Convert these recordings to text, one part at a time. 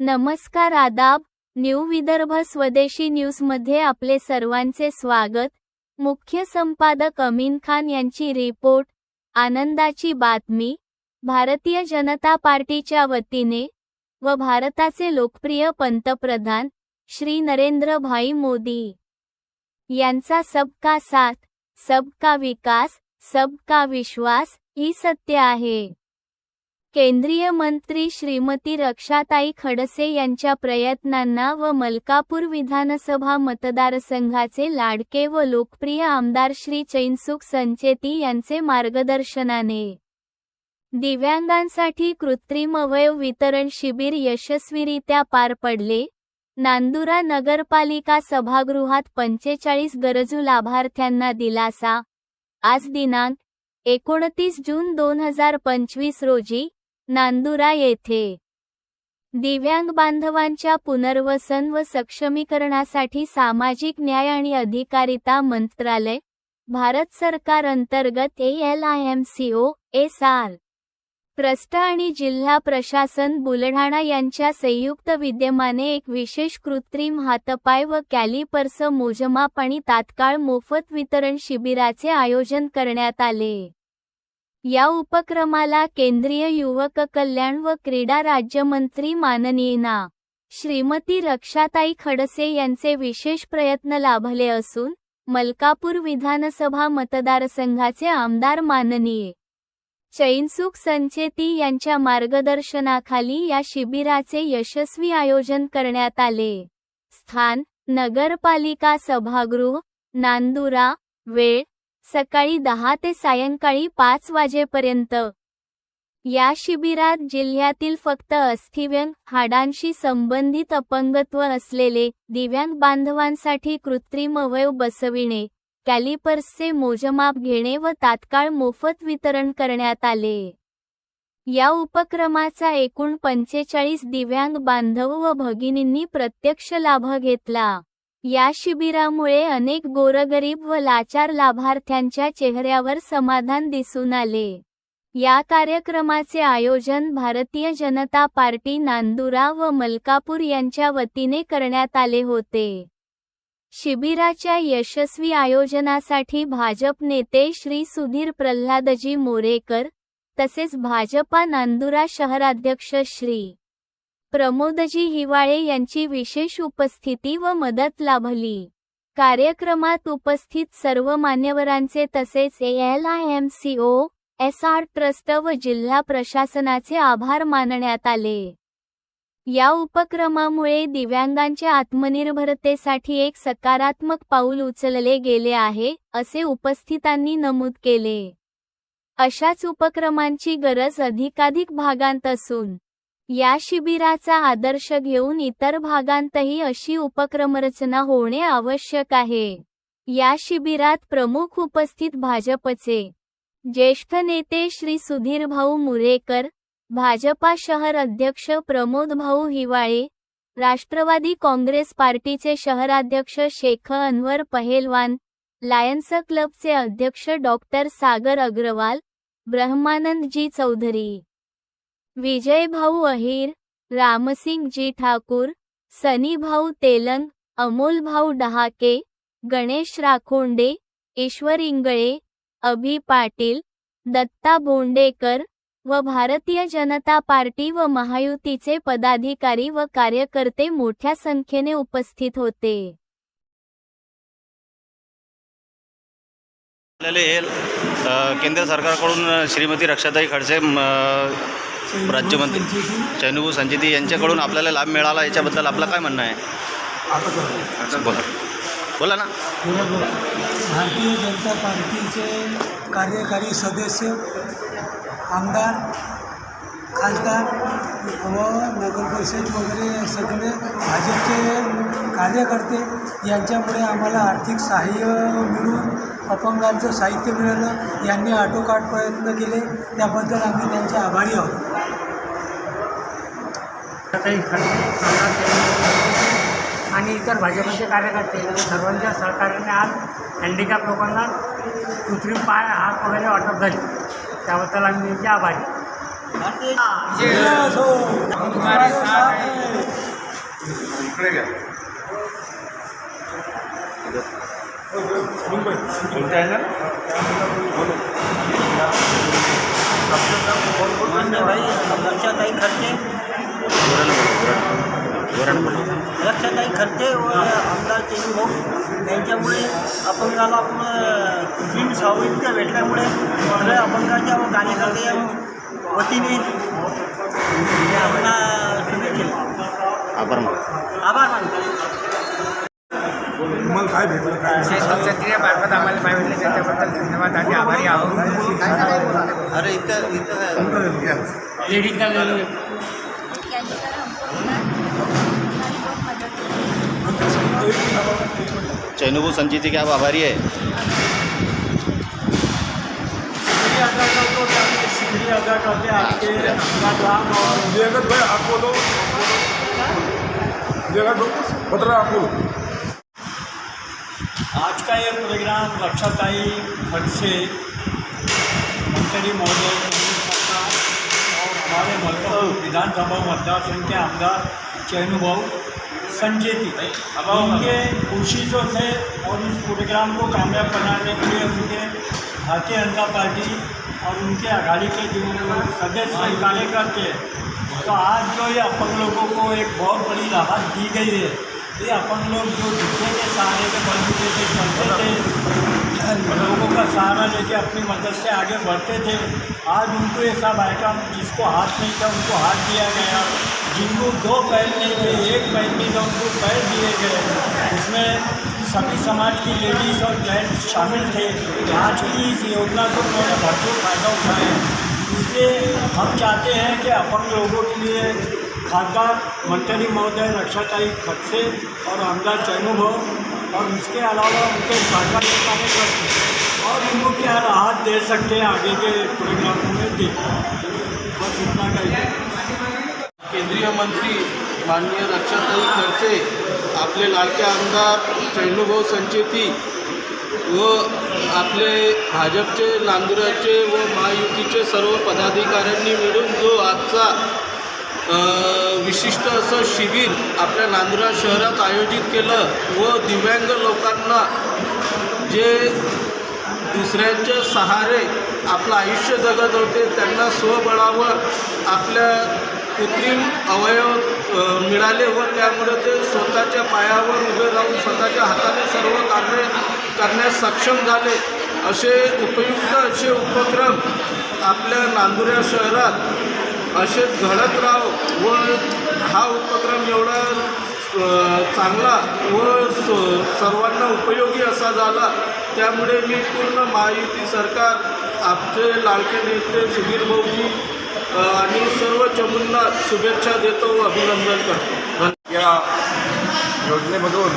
नमस्कार आदाब न्यू विदर्भ स्वदेशी न्यूजमध्ये आपले सर्वांचे स्वागत. मुख्य संपादक अमीन खान यांची रिपोर्ट आनंदाची बातमी. भारतीय जनता पार्टीच्या वतीने व भारताचे लोकप्रिय पंतप्रधान श्री नरेंद्र भाई मोदी यांचा सबका साथ सबका विकास सबका विश्वास ही सत्य आहे. केंद्रीय मंत्री श्रीमती रक्षाताई खडसे यांच्या प्रयत्नांना व मलकापूर विधानसभा मतदारसंघाचे लाडके व लोकप्रिय आमदार श्री चैनसुख संचेती यांचे मार्गदर्शनाने. दिव्यांगांसाठी कृत्रिम अवयव वितरण शिबिर यशस्वीरित्या पार पडले. नांदुरा नगरपालिका सभागृहात पंचेचाळीस गरजू लाभार्थ्यांना दिलासा. आज दिनांक एकोणतीस जून दोन हजार पंचवीस रोजी नांदुरा येथे. दिव्यांग बांधवांच्या पुनर्वसन व सक्षमीकरणासाठी सामाजिक न्याय आणि अधिकारिता मंत्रालय भारत सरकार अंतर्गत A L I M C O S R trust आणि जिल्हा प्रशासन बुलढाणा यांच्या संयुक्त विद्यमाने एक विशेष कृत्रिम हातपाय व कॅलिपर्स मोजमाप आणि तात्काळ मोफत वितरण शिबिराचे आयोजन करण्यात आले. या उपक्रमाला केंद्रीय युवक कल्याण व क्रीडा राज्यमंत्री माननीय ना. श्रीमती रक्षाताई खडसे यांचे विशेष प्रयत्न लाभले असून मलकापूर विधानसभा मतदारसंघाचे आमदार माननीय चैनसुख संचेती यांच्या मार्गदर्शनाखाली या शिबिराचे यशस्वी आयोजन करण्यात आले. स्थान नगरपालिका सभागृह नांदुरा वेळ सकाळी दहा ते सायंकाळी पाच वाजेपर्यंत. या शिबिरात जिल्ह्यातील फक्त अस्थिव्यंग हाडांशी संबंधित अपंगत्व असलेले दिव्यांग बांधवांसाठी कृत्रिम अवयव बसविणे कॅलिपर्सचे मोजमाप घेणे व तात्काळ मोफत वितरण करण्यात आले. या उपक्रमाचा एकूण पंचेचाळीस दिव्यांग बांधव व भगिनींनी प्रत्यक्ष लाभ घेतला. या शिबिरामुळे अनेक गोरगरीब व लाचार लाभार्थ्यांच्या चेहऱ्यावर समाधान दिसून आले. या कार्यक्रमाचे आयोजन भारतीय जनता पार्टी नांदुरा व मलकापूर यांच्या वतीने करण्यात आले होते. शिबिराच्या यशस्वी आयोजनासाठी भाजप नेते श्री सुधीर प्रल्हादजी मोरेकर तसेच भाजपा नांदुरा शहराध्यक्ष श्री प्रमोदजी हिवाळे यांची विशेष उपस्थिती व मदत लाभली. कार्यक्रमात उपस्थित सर्व मान्यवरांचे तसेच L I M C O S R trust व जिल्हा प्रशासनाचे आभार मानण्यात आले. या उपक्रमामुळे दिव्यांगांच्या आत्मनिर्भरतेसाठी एक सकारात्मक पाऊल उचलले गेले आहे असे उपस्थितांनी नमूद केले. अशाच उपक्रमांची गरज अधिकाधिक भागांत असून या शिबिराचा आदर्श घेऊन इतर भागांतही अशी उपक्रमरचना होणे आवश्यक आहे. या शिबिरात प्रमुख उपस्थित भाजपचे ज्येष्ठ नेते श्री सुधीर भाऊ मुरेकर भाजपा शहर अध्यक्ष प्रमोद भाऊ हिवाळे राष्ट्रवादी काँग्रेस पार्टीचे शहराध्यक्ष शेख अनवर पहेलवान लायन्स क्लबचे अध्यक्ष डॉक्टर सागर अग्रवाल ब्रह्मानंदजी चौधरी. विजय भाऊ अहिर रामसिंग जी ठाकूर सनी भाऊ तेलंग अमोल भाऊ डहाके गणेश राखोंडे ईश्वर इंगळे अभि पाटील दत्ता बोंडेकर व भारतीय जनता पार्टी व महायुतीचे पदाधिकारी व कार्यकर्ते मोठ्या संख्येने उपस्थित होते. केंद्र सरकारकडून श्रीमती रक्षाताई खडसे राज्यमंत्री चैनुभू संचिती यांच्याकडून आपल्याला लाभ मिळाला याच्याबद्दल आपलं काय म्हणणं आहे? बोला. बोला ना. भारतीय जनता पार्टीचे कार्यकारी सदस्य आमदार खासदार व नगरपरिषद वगैरे सगळे भाजपचे कार्यकर्ते यांच्यामुळे आम्हाला आर्थिक सहाय्य मिळून अपंगांचं साहित्य मिळालं यांनी आटोकाट प्रयत्न केले. त्याबद्दल आम्ही त्यांचे आभारी आहोत. काही आणि इतर भाजपचे कार्यकर्ते सर्वांच्या सहकार्याने आज हँडिकॅप लोकांना कृत्रिम पाय हात वगैरे वाटप झाले. त्याबद्दल आम्ही त्यांचे आभारी हो है. इकडे घ्या. कोणत्या आहे ना भाई लक्षाताई खर्चे. लक्षाताई खर्चे व आमदार चेतन भाऊ यांच्यामुळे अपंगाला आपण तीन सवलती भेटल्यामुळे सगळ्या अपंगाच्या व कार्यकर्ते या वतीने आपला शुभेच्छा. आभार मानतो. आभार मानतो. तुम्हाला काय भेटलं काय क्षेत्रीय मार्फत आम्हाला पाहिजे त्याच्याबद्दल धन्यवाद आणि आभारी आहोत. अरे इथं इथं घ्या. लेडीज का चैनुभू संचिती के आप आभारी है? जगत भाई आप बोलो। जगत पत्र आप बोलो। आज का ये प्रोग्राम रक्षाताई खड़से मंत्री महोदय सरकार और हमारे मलकापुर विधानसभा मतदार संघ के आमदार चैनुभाऊ संचेती उनके कोशिशों से और इस प्रोग्राम को कामयाब बनाने के लिए उनके भारतीय जनता पार्टी और उनके अघाड़ी के जो सदस्य कार्यकर्ते हैं तो आज जो ये अपन लोगों को एक बहुत बड़ी राहत दी गई है। ये अपन लोग जो दूसरे के सहारे के बलबूते से चलते थे लोगों का सहारा लेके अपनी मदद से आगे बढ़ते थे। आज उनको ये सब आइटम जिसको हाथ नहीं था, उनको हाथ दिया गया। जिनको दो पैर नहीं थे, एक पैर नहीं था, उनको पैर दिए गए। इसमें सभी समाज की लेडीज़ और जेंट्स शामिल थे। आज की इस योजना को उन्होंने भरपूर फ़ायदा उठाया। इसलिए हम चाहते हैं कि अपंग लोगों के लिए खासदार मंत्री महोदय, रक्षाताई खड़से और आमदार चैनुभव और इसके अलावा उनके सरकारी कार्यकर्ता और उनको क्या राहत दे सकते हैं आगे के प्रोग्रामों में दे बस इतना कहिए केंद्रीय मंत्री माननीय रक्षाताई खडसे आपले लाडके आमदार चैनुभाऊ संचेती व आपले भाजपचे नांदुराचे व महायुतीचे सर्व पदाधिकाऱ्यांनी मिळून जो आजचा विशिष्ट असं शिबिर आपल्या नांदुरा शहरात आयोजित केलं व दिव्यांग लोकांना जे दुसऱ्यांच्या सहारे आपलं आयुष्य जगत होते त्यांना स्वबळावर आपल्या कृत्रिम अवयव मिळाले व त्यामुळे ते स्वतःच्या पायावर उभे राहून स्वतःच्या हाताने सर्व कार्य करण्यास सक्षम झाले. असे उपयुक्त असे उपक्रम आपल्या नांदुऱ्या शहरात असेच घडत राहो. व हा उपक्रम एवढा चांगला व स- सर्वांना उपयोगी असा झाला. त्यामुळे मी पूर्ण महायुती सरकार आपचे लाडके नेते सुधीर भाऊजी आणि सर्व चमूंना शुभेच्छा देतो व अभिनंदन करतो. या योजनेमधून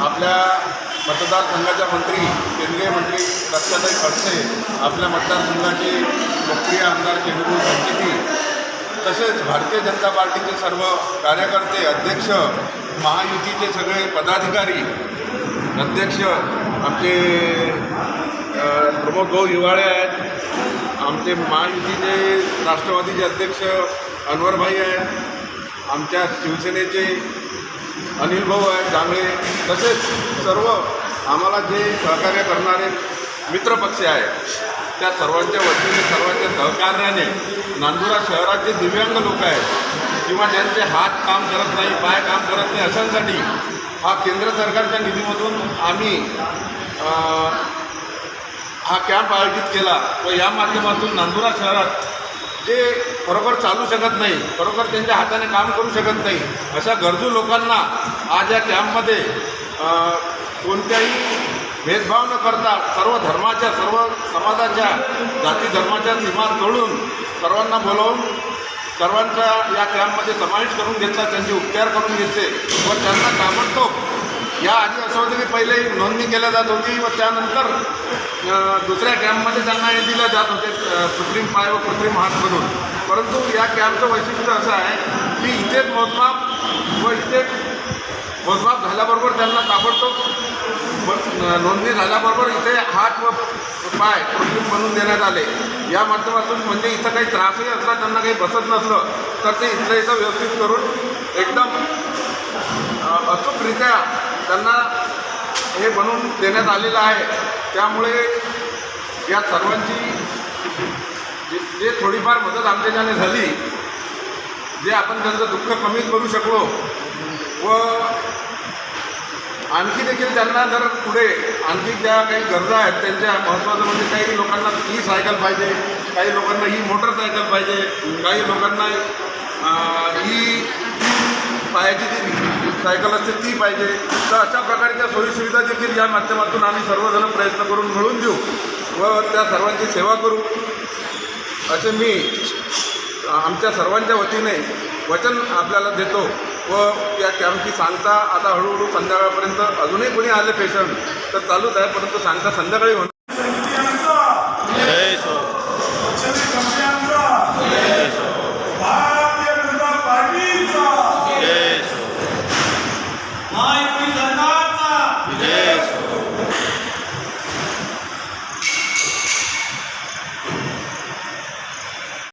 आपल्या मतदारसंघाच्या मंत्री केंद्रीय मंत्री रक्षाताई खडसे आपल्या मतदारसंघाचे लोकप्रिय आमदार चेंडूर संचिती तसेच भारतीय जनता पार्टीचे सर्व कार्यकर्ते अध्यक्ष महायुतीचे सगळे पदाधिकारी अध्यक्ष आमचे प्रमोद भाऊ हिवाळे आहेत आमचे महायुतीचे राष्ट्रवादीचे अध्यक्ष अनवरभाई आहेत आमच्या शिवसेनेचे अनिल भाऊ आहेत डांगळे तसेच सर्व आम्हाला जे सहकार्य करणारे मित्रपक्ष आहेत त्या सर्वांच्या वतीने सर्वांच्या सहकार्याने नांदुरा शहरात जे दिव्यांग लोक आहेत किंवा ज्यांचे हात काम करत नाही पाय काम करत नाही अशांसाठी हा केंद्र सरकारच्या निधीमधून आम्ही हा कॅम्प आयोजित केला व या माध्यमातून नांदुरा शहरात जे बरोबर चालू शकत नाही बरोबर त्यांच्या हाताने काम करू शकत नाही अशा गरजू लोकांना आज या कॅम्पमध्ये कोणत्याही भेदभाव न करता सर्व धर्माच्या सर्व समाजाच्या जाती धर्माच्या सीमा तोडून सर्वांना बोलावून सर्वांचा या कॅम्पमध्ये समावेश करून घेतला त्यांचे उपचार करून घेतले व त्यांना ताबडतोब या आधी असं होतं की पहिले नोंदणी केल्या जात होती व त्यानंतर दुसऱ्या कॅम्पमध्ये त्यांना हे दिलं जात होते कृत्रिम पाय व कृत्रिम हात म्हणून. परंतु या कॅम्पचं वैशिष्ट्य असं आहे की इथेच मोजमाप व इथेच मोजमाप झाल्याबरोबर त्यांना ताबडतोब नोंदणी झाल्याबरोबर इथे हात व पाय कृत्रिम बनवून देण्यात आले. या माध्यमातून म्हणजे इथं काही त्रासही असला त्यांना काही बसत नसलं तर ते इथलं इथं व्यवस्थित करून एकदम अचूकरित्या त्यांना हे बनवून देण्यात आलेलं आहे. त्यामुळे या सर्वांची जे जे थोडीफार मदत आमच्याच्याने झाली जे आपण त्यांचं दुःख कमी करू शकलो व आणखी देखील त्यांना जर पुढे आणखी ज्या काही गरजा आहेत त्यांच्या महत्त्वाचं म्हणजे काही लोकांना ही सायकल पाहिजे काही लोकांना ही मोटरसायकल पाहिजे काही लोकांना ही पायाची जी सायकल असते ती पाहिजे. तर अशा प्रकारच्या सोयीसुविधा देखील या माध्यमातून आम्ही सर्वजण प्रयत्न करून मिळवून देऊ व त्या सर्वांची सेवा करू. असे मी आमच्या सर्वांच्या वतीने वचन आपल्याला देतो व या कॅम्पची सांगता आता हळूहळू संध्याकाळपर्यंत अजूनही कोणी आले पेशंट तर चालूच आहे परंतु सांगता संध्याकाळी होणार.